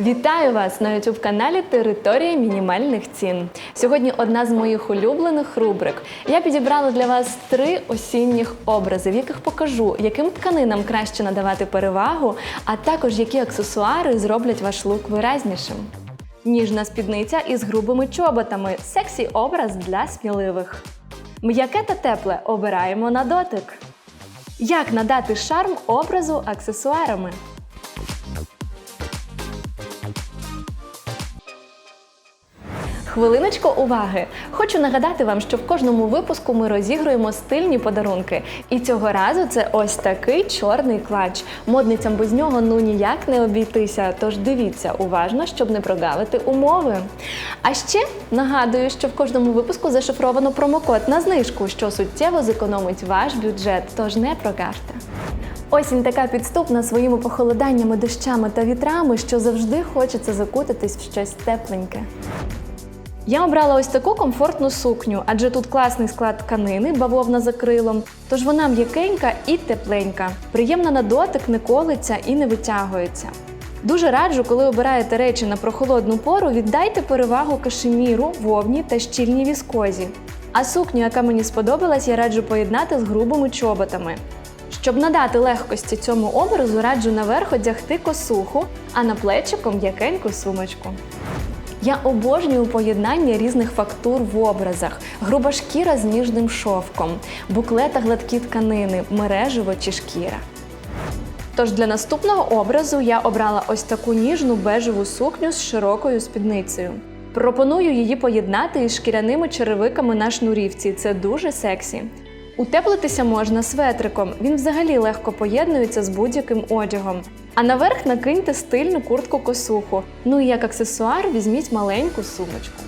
Вітаю вас на youtube каналі Територія мінімальних цін. Сьогодні одна з моїх улюблених рубрик. Я підібрала для вас три осінніх образи, в яких покажу, яким тканинам краще надавати перевагу, а також які аксесуари зроблять ваш лук виразнішим. Ніжна спідниця із грубими чоботами сексі образ для сміливих. М'яке та тепле обираємо на дотик. Як надати шарм образу аксесуарами? Хвилиночку уваги! Хочу нагадати вам, що в кожному випуску ми розігруємо стильні подарунки. І цього разу це ось такий чорний клач. Модницям без нього ну ніяк не обійтися. Тож дивіться уважно, щоб не прогавити умови. А ще нагадую, що в кожному випуску зашифровано промокод на знижку, що суттєво зекономить ваш бюджет. Тож не прогавте. Осінь така підступна своїми похолоданнями, дощами та вітрами, що завжди хочеться закутатись в щось тепленьке. Я обрала ось таку комфортну сукню, адже тут класний склад тканини, бавовна за крилом, тож вона м'якенька і тепленька, приємна на дотик, не колиться і не витягується. Дуже раджу, коли обираєте речі на прохолодну пору, віддайте перевагу кашеміру, вовні та щільній віскозі. А сукню, яка мені сподобалась, я раджу поєднати з грубими чоботами. Щоб надати легкості цьому образу, раджу наверх одягти косуху, а на плечиком м'якеньку сумочку. Я обожнюю поєднання різних фактур в образах: груба шкіра з ніжним шовком, букле та гладкі тканини, мережево чи шкіра. Тож для наступного образу я обрала ось таку ніжну бежеву сукню з широкою спідницею. Пропоную її поєднати із шкіряними черевиками на шнурівці. Це дуже сексі. Утеплитися можна светриком, він взагалі легко поєднується з будь-яким одягом. А наверх накиньте стильну куртку-косуху. Ну і як аксесуар візьміть маленьку сумочку.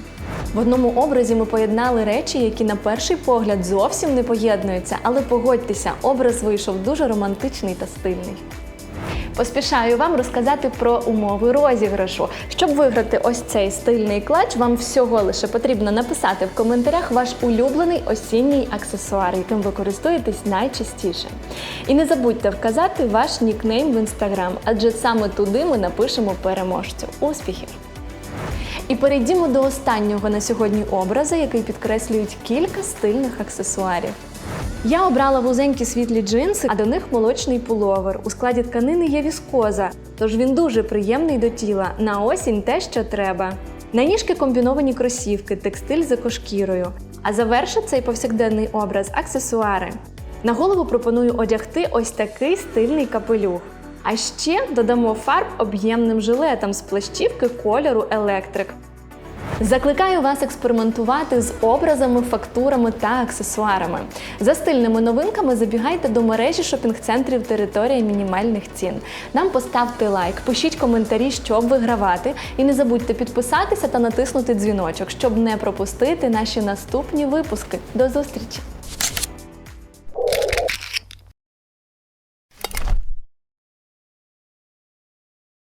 В одному образі ми поєднали речі, які на перший погляд зовсім не поєднуються, але погодьтеся, образ вийшов дуже романтичний та стильний. Поспішаю вам розказати про умови розіграшу. Щоб виграти ось цей стильний клач, вам всього лише потрібно написати в коментарях ваш улюблений осінній аксесуар, яким ви користуєтесь найчастіше. І не забудьте вказати ваш нікнейм в інстаграм, адже саме туди ми напишемо переможцю. Успіхів! І перейдімо до останнього на сьогодні образа, який підкреслюють кілька стильних аксесуарів. Я обрала вузенькі світлі джинси, а до них молочний пуловер. У складі тканини є віскоза, тож він дуже приємний до тіла. На осінь те, що треба. На ніжки комбіновані кросівки, текстиль з екошкірою. А завершить цей повсякденний образ аксесуари. На голову пропоную одягти ось такий стильний капелюх. А ще додамо фарб об'ємним жилетом з плащівки кольору електрик. Закликаю вас експериментувати з образами, фактурами та аксесуарами. За стильними новинками забігайте до мережі шопінг-центрів території мінімальних цін. Нам поставте лайк, пишіть коментарі, щоб вигравати, і не забудьте підписатися та натиснути дзвіночок, щоб не пропустити наші наступні випуски. До зустрічі!